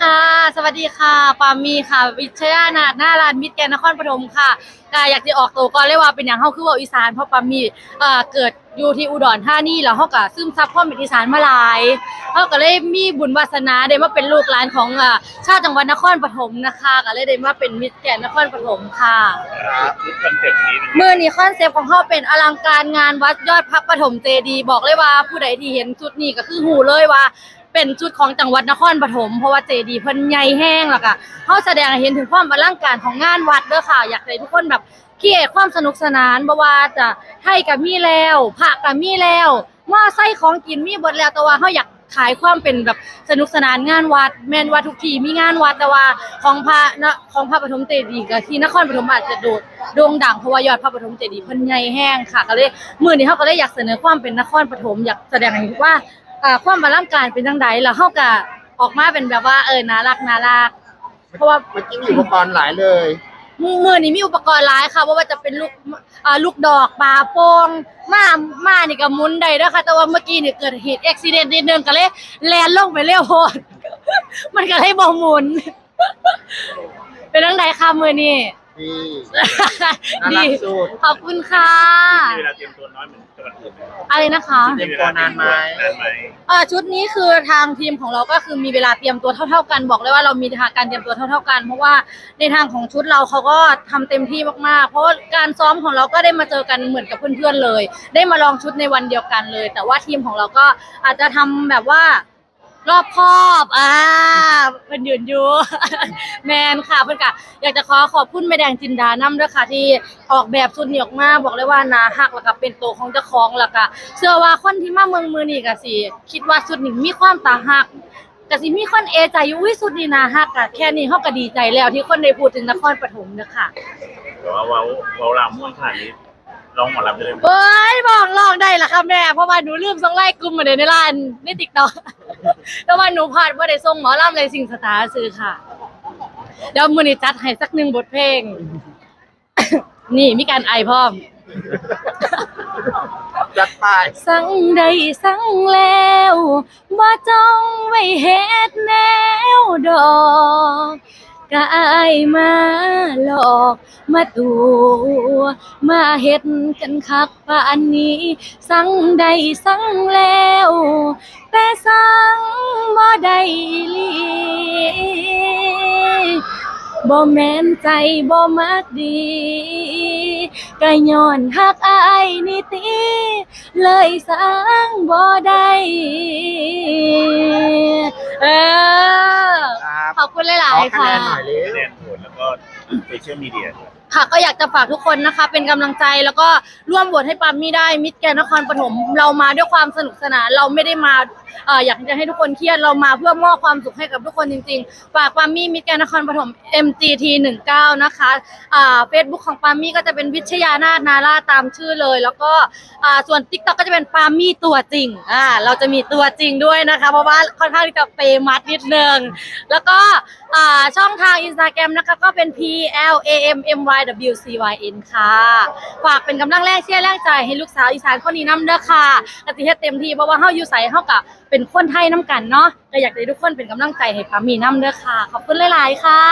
ค่ะ สวัสดีค่ะ ปามีค่ะ วิชยานาถหน้าร้านมิตรแกนนครปฐมค่ะก็อยากจะออกตัวก่อนเลยว่าเป็นอย่างเฮาคือเว่าอีสานเพราะปามีเอ่อเกิดอยู่ที่อุดรธานีแล้วเฮาก็ซึมซับความเป็นอีสานมาหลายเฮาก็เลยมีบุญวาสนาได้มาเป็นลูกหลานของเอ่อชาติจังหวัดนครปฐมนะคะก็เลยได้มาเป็นมิตรแกนนครปฐมค่ะ ครับชุดคอนเซ็ปต์นี้เป็นไงมื่อนี้คอนเซปต์ของเขาเป็นอลังการงานวัดยอดพระปฐมเจดีย์บอกเลยว่าผู้ใดที่เห็นชุดนี้ก็คือหูเลยว่า เป็นชุดของจังหวัดนครปฐมเพราะว่าเจดีย์เพิ่นใหญ่แห้งแล้วก็เขาแสดงให้เห็นถึงความอลังการของงานวัดเด้อค่ะ อยากให้ทุกคนแบบเกียรความสนุกสนานบ่ว่าจะให้กับมีแล้วพระกับมีแล้วว่าไส้ของกินมีเบดแล้วแต่ว่าเขาอยากขายความเป็นแบบสนุกสนานงานวัด แม่นว่าทุกที่มีงานวัดแต่ว่าของพระนะของพระปฐมเจดีย์ก็ที่นครปฐมอาจจะโดดโด่งดังเพราะว่ายอดพระปฐมเจดีย์เพิ่นใหญ่แห้งค่ะก็เลยมื้อนี้เฮาก็เลยอยากเสนอความเป็นนครปฐมอยากแสดงให้เห็นว่า อ่าความอลังการเป็นจังไดแล้วเฮาก็ออกมาเป็นแบบว่าเออน่ารักน่ารักเพราะว่า เมื่อกี้มีอุปกรณ์หลายเลยมื้อนี้มีอุปกรณ์หลายค่ะบ่ว่าจะเป็นลูกอ่าลูกดอกปลาโป่งม้าม้านี่ก็หมุนได้เด้อค่ะแต่ว่าเมื่อกี้นี่เกิดเหตุอุบิเหตุนิดนึงก็เลยแล่นลงไปเร็วโพดมันก็เลยบ่หมุน เป็นจังไดค่ะมื้อนี้ ดีน่ารัดี กสุดขอบคุณค่ะ มีเวลาเตรียมตัวน้อยเหมือนจังหวัดอื่นไหมอะไรนะคะ เตรียมตัวนานไหมนานไหมเอ่อชุดนี้คือทางทีมของเราก็คือมีเวลาเตรียมตัวเท่า ๆ กันบอกเลยว่าเรามีทางการเตรียมตัวเท่า ๆกัน เพราะว่าในทางของชุดเราเขาก็ทำเต็มที่มากๆ เพราะว่าการซ้อมของเราก็ได้มาเจอกันเหมือนกับเพื่อนๆเลย ได้มาลองชุดในวันเดียวกันเลย แต่ว่าทีมของเราก็อาจจะทำแบบว่า รอบคอบอ่าเป็นยืนอยู่ แมนค่ะเพื่อนกะอยากจะขอขอบคุณแม่แดงจินดาน้ำด้วยค่ะ ที่ออกแบบชุดนี้ออกมาบอกเลยว่านาฮักแล้วก็เป็นตัวของเจ้าของแล้วก็เชื่อว่าคนที่มาเมืองมือนี่ก็สิคิดว่าชุดนี้มีความตาฮักก็สิมีคนเอใจอยู่อุ้ยชุดนี้นาฮักอะแค่นี้เขาก็ดีใจแล้วที่คนได้พูดถึงนครปฐมเด้อค่ะแต่ว่าเว้าเว้าลามม่วนขนาดนี้ร้องหมอลำได้เลยไหม เอ้ยบอกลองได้ละค่ะ แม่เพราะว่าหนูลืมส่งไล่กลุ่มมาเดี๋ยวในร้านในติ๊กต็อกแต่ว่าหนูพลาดว่าได้ส่งหมอลำเลยสิ่งสตาร์ซื้อค่ะเดี๋ยวมือนี้จัดให้สักหนึ่งบทเพลง นี่มีการไอพร้อม จัดไปสั่งใดสั่งแล้วบ่จ้องไว้เฮ็ดแนวดอก กายมาหลอกมาตัวมาเฮ็ดกันคักป่านนี้ สั่งใดสั่งแล้ว แต่สั่งบ่ได้ลีบ่แม่นใจบ่มักดีก็ย้อนฮักอายนี่ติเลยสั่งบ่ได้เออ ครับขอบคุณหลาขอยๆ คะแนค่ะนหน่อยเร็คะวแนนผลแล้วก็โซเชียลมีเดียค่ะก็อยากจะฝากทุกคนนะคะ เป็นกำลังใจแล้วก็ร่วมโหวตให้ปามี่ได้มิตรแกรนด์นครปฐมเรามาด้วยความสนุกสนานเราไม่ได้มาเอ่ออยากจะให้ทุกคนเครียดเรามาเพื่อมอบความสุขให้กับทุกคนจริงๆฝากปามี่มิตรแกนนครปฐม MGT 19นะคะอ่าเฟซบุ๊กของปามี่ก็จะเป็นวิชยานาถนาราตามชื่อเลย แล้วก็อ่าส่วน TikTok ก็จะเป็นปามี่ตัวจริงอ่าเราจะมีตัวจริงด้วยนะคะ เพราะว่าค่อนข้างที่จะเปย์มัดนิดนึงแล้วก็อ่าช่องทาง Instagram นะคะก็เป็น P L A M M Y W C Y N ค่ะฝากเป็นกำลังแรงเชียร์แรงใจให้ลูกสาวอีสานคนนี้นำเด้อค่ะกติเฮ็ดเต็มที่เพราะว่าเฮาอยู่ใสเฮากับ เป็นคนไทยน้ำกันเนาะก็อยากให้ทุกคนเป็นกำลังใจให้ปามีน้ำเด้อค่ะ ขอบคุณหลาย ๆ ค่ะ